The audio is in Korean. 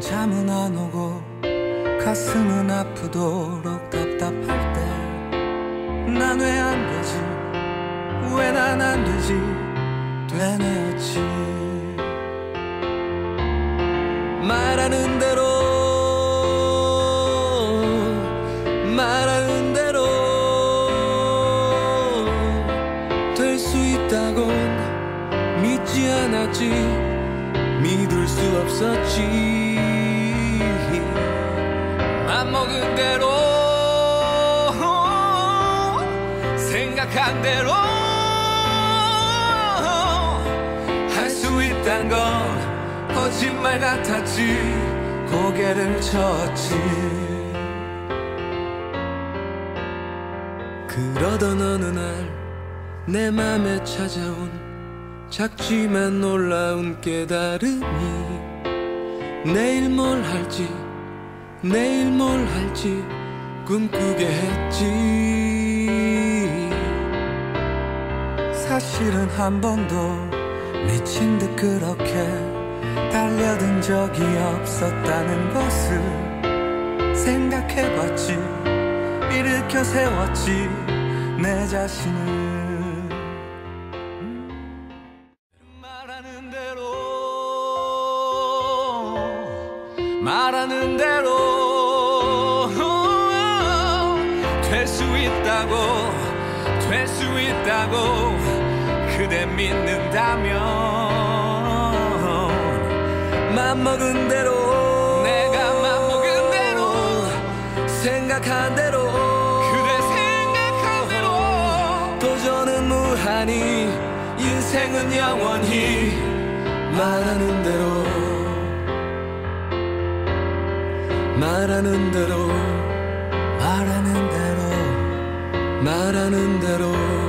잠은 안 오고 가슴은 아프도록 답답할 때 난 왜 안 되지? 왜 난 안 되지? 되뇌었지. 말하는 대로 말하는 대로 될 수 있다곤 믿지 않았지 믿을 수 없었지. 맘먹은 대로 생각한 대로 할 수 있단 건 거짓말 같았지. 고개를 쳤지. 그러던 어느 날 내 맘에 찾아온 작지만 놀라운 깨달음이 내일 뭘 할지 내일 뭘 할지 꿈꾸게 했지. 사실은 한 번도 미친 듯 그렇게 달려든 적이 없었다는 것을 생각해봤지. 일으켜 세웠지. 내 자신을 말하는 대로 될 수 있다고 될 수 있다고 그대 믿는다면 맘먹은 대로 내가 맘먹은 대로 생각한 대로 그대 생각한 대로. 도전은 무한히 인생은 영원히 말하는 대로 말하는 대로 말하는 대로 말하는 대로